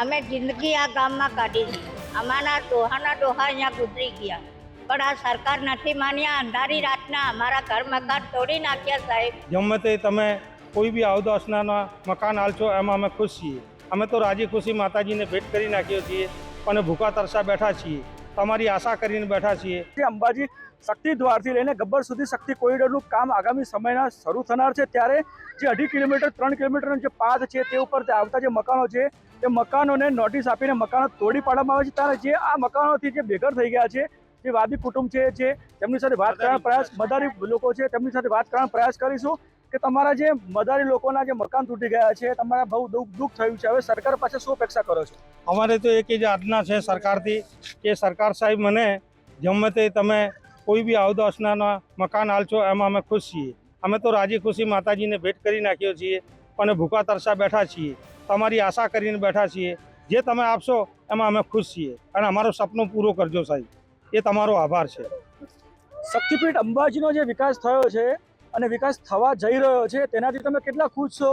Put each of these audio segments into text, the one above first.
અમે જિંદગી આ ગામમાં કાઢી અમારા ડોહાના ડોહા અહીંયા ગુજરી ગયા. પણ આ સરકાર નથી માન્યા, અંધારી રાતના અમારા ઘર મકાન તોડી નાખ્યા સાહેબ. ગમે તે તમે કોઈ બી અવદસના મકાન હાલશો એમાં અમે ખુશ છીએ. અમે તો રાજી ખુશી માતાજીને ભેટ કરી નાખ્યો છીએ અને ભૂખા તરસા બેઠા છીએ. તમારી આશા કરીને બેઠા છીએ. અંબાજી શક્તિ દ્વારથી લઈને ગબ્બર સુધી શક્તિ કોરિડોરનું કામ આગામી સમયના શરૂ થનાર છે ત્યારે જે અઢી કિલોમીટર ત્રણ કિલોમીટરનો જે પાથ છે તે ઉપર તે આવતા જે મકાનો છે તે મકાનોને નોટિસ આપીને મકાનો તોડી પાડવામાં આવે છે. ત્યારે જે આ મકાનોથી જે બેઘર થઈ ગયા છે જે વાદી કુટુંબ છે જે તેમની સાથે વાત કરવાનો પ્રયાસ બધા લોકો છે તેમની સાથે વાત કરવાનો પ્રયાસ કરીશું. કે તમારા જે મદારી લોકોના જે મકાન તૂટી ગયા છે તમારા બહુ દુઃખ દુઃખ થયું છે. હવે સરકાર પાસે શું અપેક્ષા કરો છો? અમારે તો એક જ આજ્ઞા છે સરકારથી કે સરકાર સાહેબ મને ગમે તે તમે કોઈ બી અવદસના મકાન હાલશો એમાં અમે ખુશ છીએ. અમે તો રાજી ખુશી માતાજીને ભેટ કરી નાખ્યો છીએ અને ભૂખા તરસા બેઠા છીએ. તમારી આશા કરીને બેઠા છીએ. જે તમે આપશો એમાં અમે ખુશ છીએ. અને અમારું સપનું પૂરું કરજો સાહેબ. એ તમારો આભાર છે. શક્તિપીઠ અંબાજીનો જે વિકાસ થયો છે અને વિકાસ થવા જઈ રહ્યો છે તેનાથી તમે કેટલા ખુશ છો?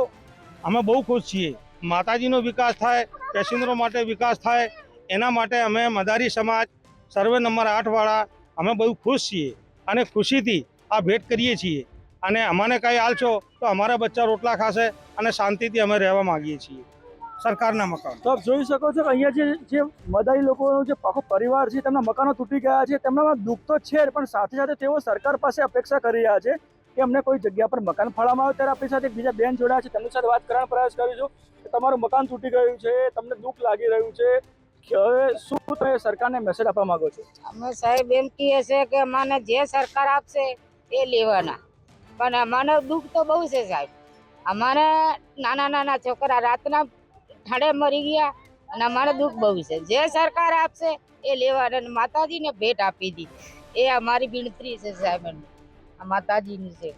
અમે બહુ ખુશ છીએ. માતાજીનો વિકાસ થાય પેસેન્જરો માટે વિકાસ થાય એના માટે અમે મદારી સમાજ સર્વે નંબર આઠવાળા અમે બહુ ખુશ છીએ અને ખુશીથી આ ભેટ કરીએ છીએ. અને અમને કંઈ હાલશો તો અમારા બચ્ચા રોટલા ખાશે અને શાંતિથી અમે રહેવા માંગીએ છીએ. સરકારના મકાન. તો આપ જોઈ શકો છો કે અહીંયા જે જે મદારી લોકોનો જે આખો પરિવાર છે તેમના મકાનો તૂટી ગયા છે તેમનામાં દુઃખ તો છે જ, પણ સાથે સાથે તેઓ સરકાર પાસે અપેક્ષા કરી રહ્યા છે કે અમને કોઈ જગ્યા પર મકાન ફાળવામાં આવે ત્યારે આપણી સાથે બીજા બેન જોડાયા છે. તેમની સાથે વાત કરવાનો પ્રયાસ કરીશું કે તમારું મકાન તૂટી ગયું છે, તમને દુઃખ લાગી રહ્યું છે. હવે શું તમે સરકારને મેસેજ આપવા માંગો છો? અમે સાહેબ એમ કહીએ છે કે અમને જે સરકાર આપશે એ લેવાના. પણ અમારે દુઃખ તો બહુ છે સાહેબ. અમારે નાના નાના છોકરા રાતના ઠાડે મરી ગયા અને અમારે દુઃખ બહુ છે. જે સરકાર આપશે એ લેવાના માતાજીને ભેટ આપી દીધી. એ અમારી વિનંતી છે સાહેબ આ માતાજીની છે.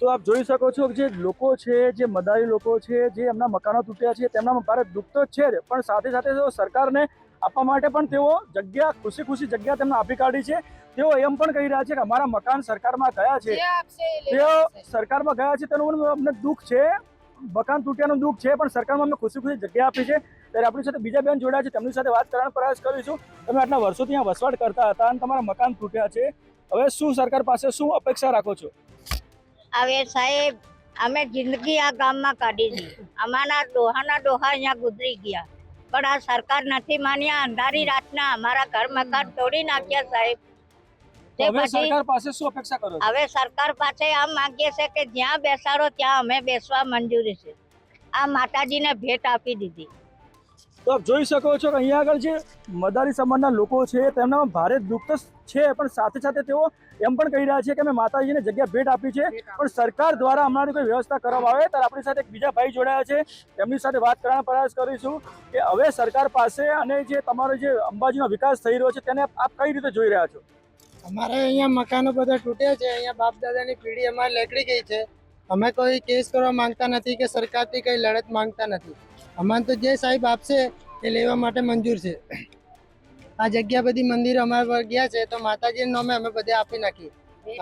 તો આપ જોઈ શકો છો કે જે લોકો છે જે મદારી લોકો છે જે એમના મકાનો તૂટ્યા છે તેમનામાં ભારે દુઃખ તો છે જ પણ સાથે સાથે તેઓ સરકારને આપવા માટે પણ તેઓ જગ્યા ખુશી ખુશી જગ્યા તેમને આપી કાઢી છે. તેઓ એમ પણ કહી રહ્યા છે કે અમારા મકાન સરકારમાં ગયા છે. તેઓ સરકારમાં ગયા છે તેનું અમને દુઃખ છે. મકાન તૂટ્યાનું દુઃખ છે પણ સરકારમાં અમને ખુશી ખુશી જગ્યા આપી છે. ત્યારે આપણી સાથે બીજા બેન જોડાયા છે તેમની સાથે વાત કરવાનો પ્રયાસ કરીશું. તમે આટલા વર્ષોથી અહીંયા વસવાટ કરતા હતા અને તમારા મકાન તૂટ્યા છે. હવે શું સરકાર પાસે શું અપેક્ષા રાખો છો? હવે સાહેબ અમે જિંદગી આ ગામમાં કાઢી દીધી અમારા ડોહાના ડોહા અહીંયા ગુજરી ગયા. પણ આ સરકાર નથી માન્યા અંધારી રાતના અમારા ઘર મકાન તોડી નાખ્યા સાહેબ. હવે સરકાર પાસે શું અપેક્ષા કરો હવે સરકાર પાસે આમ માંગીએ છે કે જ્યાં બેસાડો ત્યાં અમે બેસવા મંજૂરી છે. આ માતાજીને ભેટ આપી દીધી. તો આપ જોઈ શકો છો કે અહીંયા આગળ જે મદારી સમાજના લોકો છે તેમનામાં ભારે દુઃખ તો છે પણ સાથે સાથે તેઓ એમ પણ કહી રહ્યા છે કે અમે માતાજીને જગ્યા ભેટ આપી છે. પણ સરકાર દ્વારા અમારી કોઈ વ્યવસ્થા કરવામાં આવે ત્યારે આપણી સાથે એક બીજા ભાઈ જોડાયા છે. તેમની સાથે વાત કરવાનો પ્રયાસ કરીશું કે હવે સરકાર પાસે અને જે તમારો જે અંબાજીનો વિકાસ થઈ રહ્યો છે તેને આપ કઈ રીતે જોઈ રહ્યા છો? અમારે અહીંયા મકાનો બધા તૂટ્યા છે. અહીંયા બાપ દાદાની પેઢી અમારે લેકડી ગઈ છે. અમે કોઈ કેસ કરવા માંગતા નથી કે સરકારથી કંઈ લડત માંગતા નથી. અમારે તો જે સાહેબ આપશે, એ લેવા માટે મંજૂર છે. આ જગ્યા બધી મંદિર અમારા પર ગયા છે, તો માતાજીના નામે અમે બધે આપી નાખી.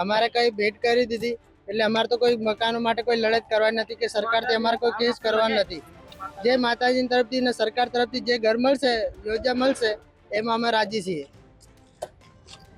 અમારે કઈ ભેટ કરી દીધી, એટલે અમારે તો કોઈ મકાનો માટે કોઈ લડત કરવાની નથી કે સરકારથી અમારે કોઈ કેસ કરવાનો નથી. જે માતાજીની તરફથી ને સરકાર તરફથી જે ઘર મળશે, યોજના મળશે, એમાં અમે રાજી છીએ.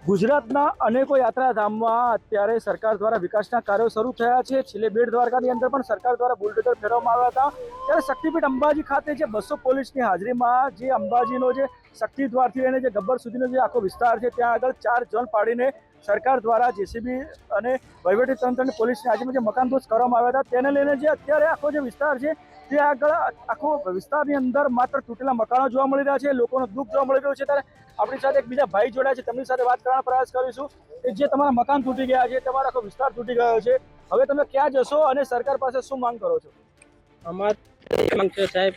ગુજરાતના અનેકો યાત્રાધામમાં અત્યારે સરકાર દ્વારા વિકાસના કાર્યો શરૂ થયા છે. છેલ્લે બેટ દ્વારકાની અંદર પણ સરકાર દ્વારા બુલડોઝર ફેરવવામાં આવ્યા હતા. ત્યારે શક્તિપીઠ અંબાજી ખાતે જે બસો પોલીસની હાજરીમાં જે અંબાજીનો જે શક્તિ દ્વારથી લઈને જે ગબ્બર સુધીનો જે આખો વિસ્તાર છે, ત્યાં આગળ ચાર ઝોન પાડીને સરકાર દ્વારા જેસીબી અને વહીવટી તંત્ર અને પોલીસની આજે જે મકાન ધોષ કરવામાં આવ્યા હતા, તેને લઈને જે અત્યારે આખો જે વિસ્તાર છે તે આગળ આખો વિસ્તારની અંદર માત્ર તૂટેલા મકાનો જોવા મળી રહ્યા છે, લોકોનો દુઃખ જોવા મળી રહ્યું છે. ત્યારે આપણી સાથે એક બીજા ભાઈ જોડાયા છે, તેમની સાથે વાત કરવાનો પ્રયાસ કરીશું. કે જે તમારા મકાન તૂટી ગયા છે, તમારો આખો વિસ્તાર તૂટી ગયો છે, હવે તમે ક્યાં જશો અને સરકાર પાસે શું માંગ કરો છો? અમારે છે સાહેબ,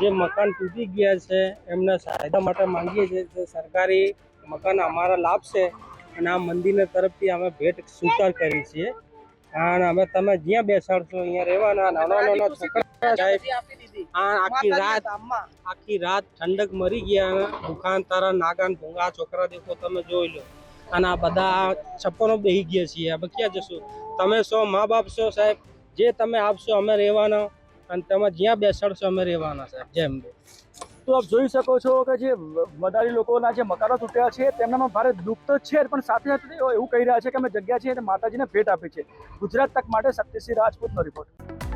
જે મકાન તૂટી ગયા છે, એમના સહાયતા માટે માંગીએ છીએ સરકારી મકાન અમારા લાભશે. અને આ મંદિરના તરફથી અમે ભેટ સ્વીકાર કરી છીએ. અને અમે તમે જ્યાં બેસાડશો અહીંયા રહેવાના નાના નાના છોકરા આખી રાત આખી રાત ઠંડક મરી ગયા દુકાન તારા નાગાન ભૂંગા છોકરા દેખો તમે જોઈ લો. અને આ બધા છપ્પનો બેહી ગયા છીએ. હવે ક્યાં જશું? તમે છો મા બાપ છો સાહેબ? જે તમે આપશો અમે રહેવાના. અને તેમાં જ્યાં બેસાડશો અમે રહેવાના સાહેબ. જેમ તો આપ જોઈ શકો છો કે જે મદારી લોકોના જે મકાનો તૂટ્યા છે, તેમનામાં ભારે દુઃખ તો છે પણ સાથે સાથે એવું કહી રહ્યા છે કે અમે જગ્યા છે માતાજીને ભેટ આપી છે. ગુજરાત તક માટે શક્તિસિંહ રાજપૂતનો રિપોર્ટ